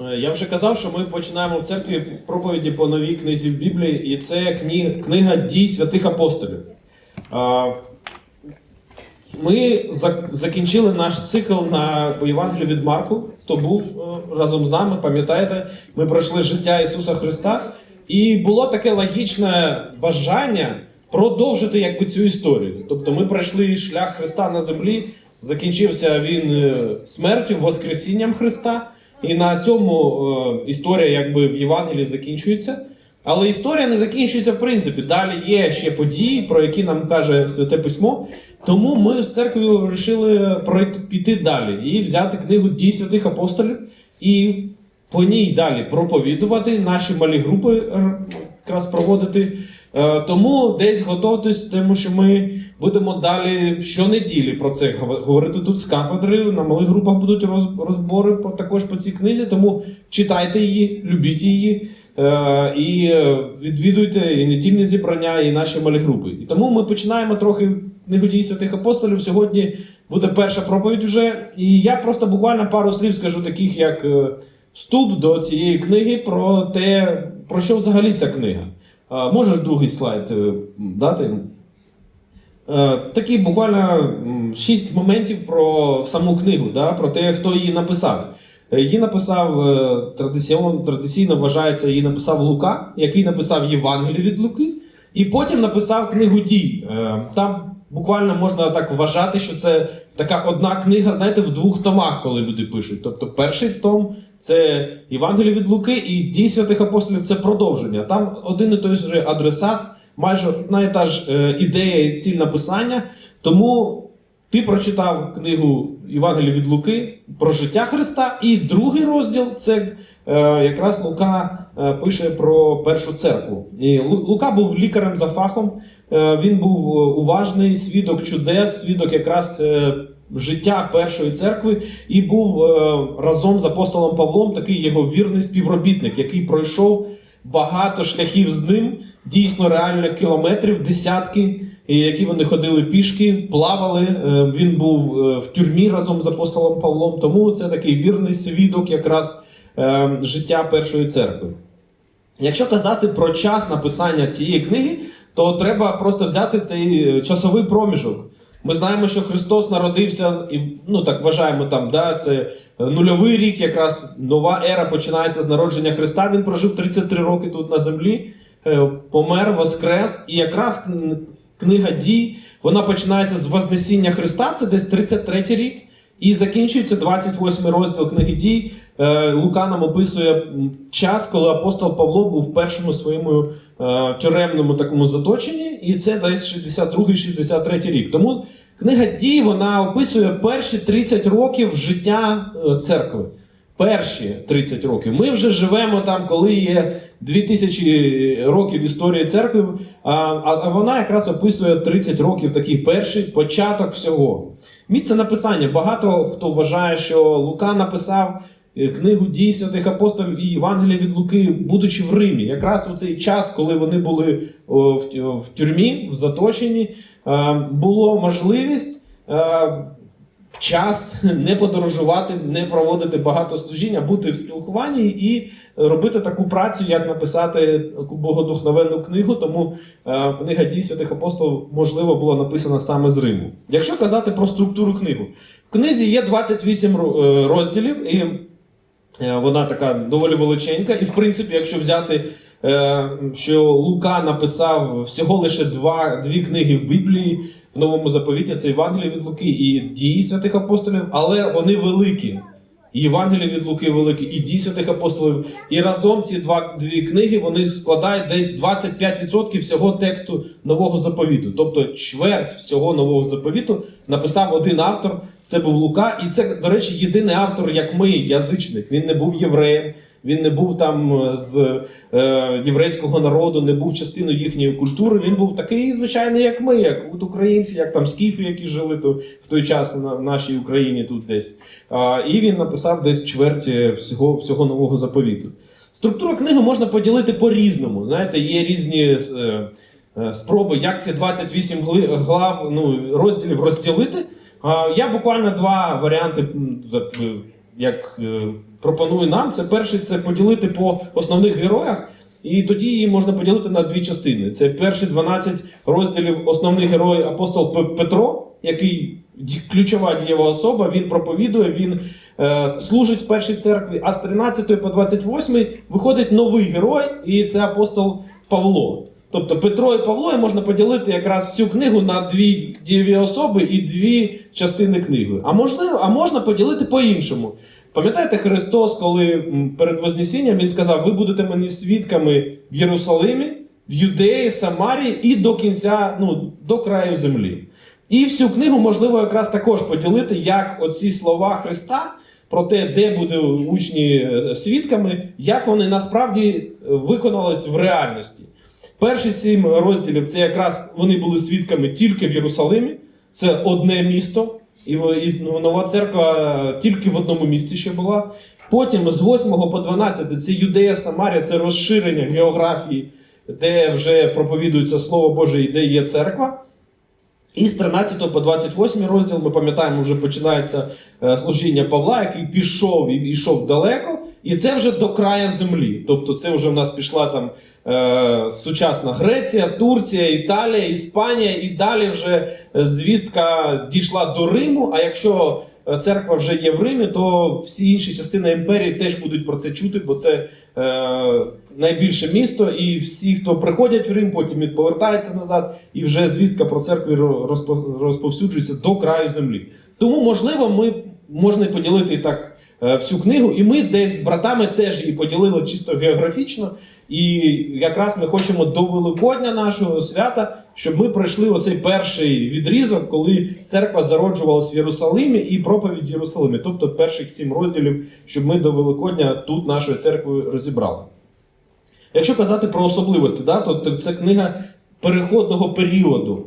Е, Я вже казав, що ми починаємо в церкві проповіді по новій книзі в Біблії, і це книга дій святих апостолів. Ми закінчили наш цикл на Євангелію від Марку. Хто був е, разом з нами, пам'ятаєте, ми пройшли життя Ісуса Христа, і було таке логічне бажання продовжити якби цю історію. Тобто ми пройшли шлях Христа на землі, закінчився він е, смертю, Воскресінням Христа. І на цьому е, історія якби в Євангелії закінчується. Але історія не закінчується в принципі. Далі є ще події, про які нам каже Святе Письмо. Тому ми з церквою вирішили піти далі і взяти книгу дій святих апостолів і по ній далі проповідувати наші малі групи е, якраз проводити. Е, Тому десь готуйтесь, тому що ми будемо далі щонеділі про це говорити тут з кафедри. На малих групах будуть роз- розбори також по цій книзі. Тому читайте її, любіть її е, і е, відвідуйте і недільні зібрання, і наші малі групи. І тому ми починаємо трохи книгу святих апостолів. Сьогодні буде перша проповідь вже. І я просто буквально пару слів скажу, таких як е, вступ до цієї книги про те, про що взагалі ця книга. Можеш другий слайд дати? Е, Такі буквально шість моментів про саму книгу, да, про те, хто її написав. Е, Її написав е, традиційно, традиційно вважається, її написав Лука, який написав Євангелію від Луки, і потім написав книгу дій. Там буквально можна так вважати, що це така одна книга, знаєте, в двох томах, коли люди пишуть. Тобто перший том це Євангеліє від Луки, і дій святих апостолів це продовження. Там один і той же адресат, майже одна і та ж е, ідея і ціль написання. Тому ти прочитав книгу Євангелія від Луки про життя Христа, і другий розділ це е, якраз Лука е, пише про першу церкву. І Лука був лікарем за фахом. Він був уважний, свідок чудес, свідок якраз життя першої церкви, і був разом з апостолом Павлом такий його вірний співробітник, який пройшов багато шляхів з ним, дійсно реально кілометрів, десятки, які вони ходили пішки, плавали. Е, Він був е, в тюрмі разом з апостолом Павлом. Тому це такий вірний свідок якраз е, життя першої церкви. Якщо казати про час написання цієї книги, то треба просто взяти цей часовий проміжок. Ми знаємо, що Христос народився, і ну так вважаємо там, да, це нульовий рік, якраз нова ера починається з народження Христа. Він прожив 33 роки тут на землі, помер, воскрес. І якраз книга дій вона починається з Вознесіння Христа, це десь 33 рік. І закінчується 28 розділ книги дій. Е, Лука нам описує час, коли апостол Павло був в першому своєму е, тюремному такому заточенні, і це десь 62-63 рік. Тому книга дій вона описує перші 30 років життя е, церкви. Перші 30 років. Ми вже живемо там, коли є 2000 років історії церкви, а, а вона якраз описує 30 років такий перший початок всього. Місце написання. Багато хто вважає, що Лука написав е, книгу дій святих апостолів і Євангелія від Луки, будучи в Римі. Якраз у цей час, коли вони були в, тюрмі, в заточенні, е, було можливість. Час не подорожувати, не проводити багато служінь, а бути в спілкуванні і робити таку працю, як написати богодухновенну книгу. Тому е, книга дій святих апостолів, можливо, була написана саме з Риму. Якщо казати про структуру книгу, в книзі є 28 е, розділів, і е, вона така доволі величенька. І в принципі, якщо взяти, що Лука написав всього лише два, дві книги в Біблії в новому заповіті, це Євангеліє від Луки і дії святих апостолів, але вони великі. І від Луки великі, і дій святих апостолів. І разом ці два дві книги вони складають десь 25% всього тексту нового заповіту. Тобто чверть всього нового заповіту написав один автор. Це був Лука, і це, до речі, єдиний автор, як ми, язичник. Він не був євреєм, він не був там е, з е, єврейського народу, не був частиною їхньої культури. Він був такий звичайний, як ми, як от українці, як там скіфи, які жили то, в той час на в нашій Україні тут десь. А, і він написав десь чверть е, всього, всього нового заповіту. Структуру книги можна поділити по-різному. Знаєте, є різні е, е, спроби, як ці 28 гли- глав, ну, розділів розділити. Я буквально два варіанти як е, пропонує нам, це перший це поділити по основних героях. І тоді її можна поділити на дві частини. Це перші 12 розділів основний герой апостол Петро, який ключова дієва особа, він проповідує, він е, служить в першій церкві. А з 13 по 28 виходить новий герой, і це апостол Павло. Тобто Петро і Павло і можна поділити якраз всю книгу на дві дієві особи і дві частини книги. А можливо, а можна поділити по-іншому. Пам'ятаєте Христос, коли перед Вознесінням він сказав: ви будете мені свідками в Єрусалимі, в Юдеї, Самарії і до кінця, ну, до краю землі. І всю книгу можливо якраз також поділити, як оці слова Христа про те, де будуть учні е, свідками, як вони насправді е, виконались в реальності. Перші сім розділів це якраз вони були свідками тільки в Єрусалимі, це одне місто, і, нова церква тільки в одному місті ще була. Потім з 8 по 12 це Юдея, Самарія, це розширення географії, де вже проповідується Слово Боже і де є церква. І з 13 по 28 розділ ми пам'ятаємо, вже починається е, служіння Павла, який пішов і йшов далеко, і це вже до края землі. Тобто, це вже в нас пішла там е, сучасна Греція, Турція, Італія, Іспанія, і далі вже е, звістка дійшла до Риму. А якщо е, церква вже є в Римі, то всі інші частини імперії теж будуть про це чути, бо це е, найбільше місто, і всі, хто приходять в Рим, потім повертаються назад, і вже звістка про церкву розповсюджується до краю землі. Тому, можливо, ми можна поділити так е, всю книгу, і ми десь з братами теж її поділили чисто географічно. І якраз ми хочемо до Великодня нашого свята, щоб ми пройшли оцей перший відрізок, коли церква зароджувалась в Єрусалимі і проповідь Єрусалимі, тобто перших сім розділів, щоб ми до Великодня тут нашою церквою розібрали. Якщо казати про особливості, да, то це книга переходного періоду.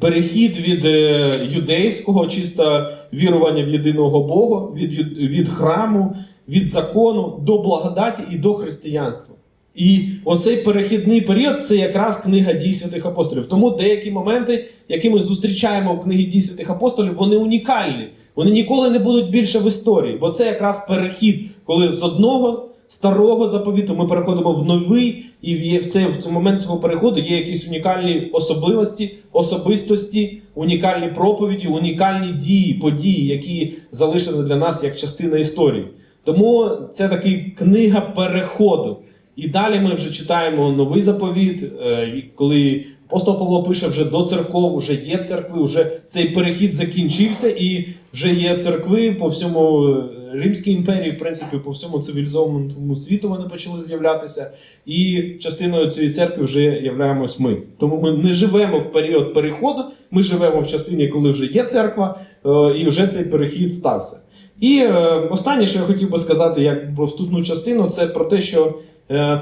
Перехід від е, юдейського, чисто вірування в єдиного Бога, від, від храму, від закону до благодаті і до християнства. І оцей перехідний період це якраз книга дій святих апостолів. Тому деякі моменти, які ми зустрічаємо в книгі дій святих апостолів, вони унікальні. Вони ніколи не будуть більше в історії, бо це якраз перехід, коли з одного старого заповіту ми переходимо в новий, і в цей в цей момент цього переходу є якісь унікальні особливості, особистості, унікальні проповіді, унікальні дії, події, які залишені для нас як частина історії. Тому це така книга переходу. І далі ми вже читаємо новий заповіт, е, коли апостол Павло пише вже до церков, вже є церкви, вже цей перехід закінчився, і вже є церкви по всьому е, Римській імперії, в принципі, по всьому цивілізованому світу вони почали з'являтися. І частиною цієї церкви вже являємось ми. Тому ми не живемо в період переходу, ми живемо в частині, коли вже є церква, е, і вже цей перехід стався. І останнє, що я хотів би сказати, як про вступну частину, це про те, що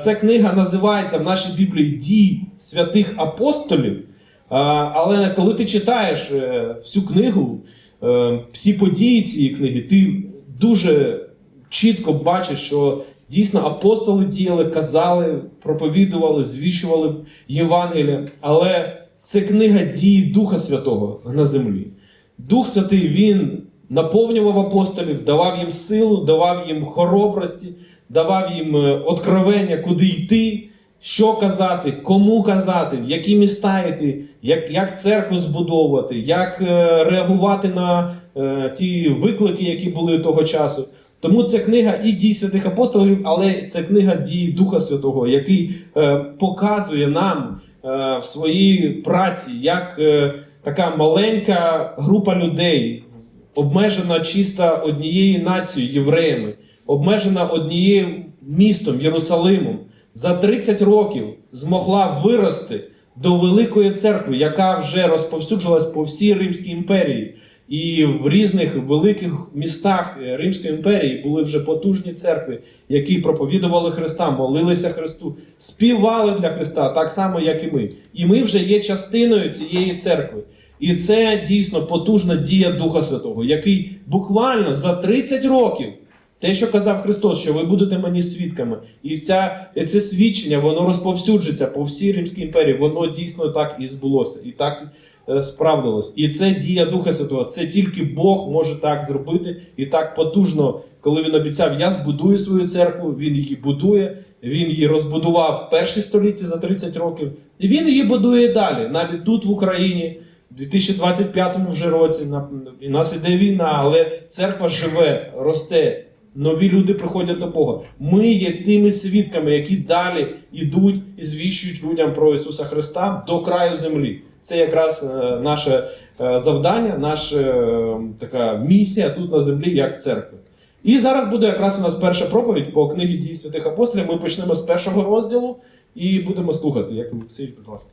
ця книга називається в нашій Біблії Дій святих апостолів. Е, але коли ти читаєш е, всю книгу, е, всі події цієї книги, ти дуже чітко бачиш, що дійсно апостоли діяли, казали, проповідували, звіщували Євангелія. Але це книга дії Духа Святого на землі. Дух Святий він наповнював апостолів, давав їм силу, давав їм хоробрості, давав їм е, откровення, куди йти, що казати, кому казати, в які міста йти, як, як церкву збудовувати, як е, реагувати на е, ті виклики, які були того часу. Тому це книга і дій святих апостолів, але це книга дії Духа Святого, який показує нам в своїй праці, як така маленька група людей, обмежена чисто однією нацією, євреями, обмежена однією містом Єрусалимом, за 30 років змогла вирости до великої церкви, яка вже розповсюджилась по всій Римській імперії. І в різних великих містах е, Римської імперії були вже потужні церкви, які проповідували Христа, молилися Христу, співали для Христа, так само, як і ми. І ми вже є частиною цієї церкви. І це дійсно потужна дія Духа Святого, який буквально за 30 років, те, що казав Христос, що ви будете мені свідками, і ця, це свідчення, воно розповсюджиться по всій Римській імперії, воно дійсно так і збулося. І так е, справдилось. І це дія Духа Святого. Це тільки Бог може так зробити і так потужно, коли він обіцяв, я збудую свою церкву, він її будує. Він її розбудував в перші столітті за 30 років, і він її будує далі, навіть тут в Україні. У 2025 вже році і нас іде війна, але церква живе, росте. Нові люди приходять до Бога. Ми є тими свідками, які далі йдуть і звіщують людям про Ісуса Христа до краю землі. Це якраз е, наше е, завдання, наша е, така місія тут на землі, як церкви. І зараз буде якраз у нас перша проповідь по книгі дій святих апостолів. Ми почнемо з першого розділу і будемо слухати. Як Олексій, будь ласка.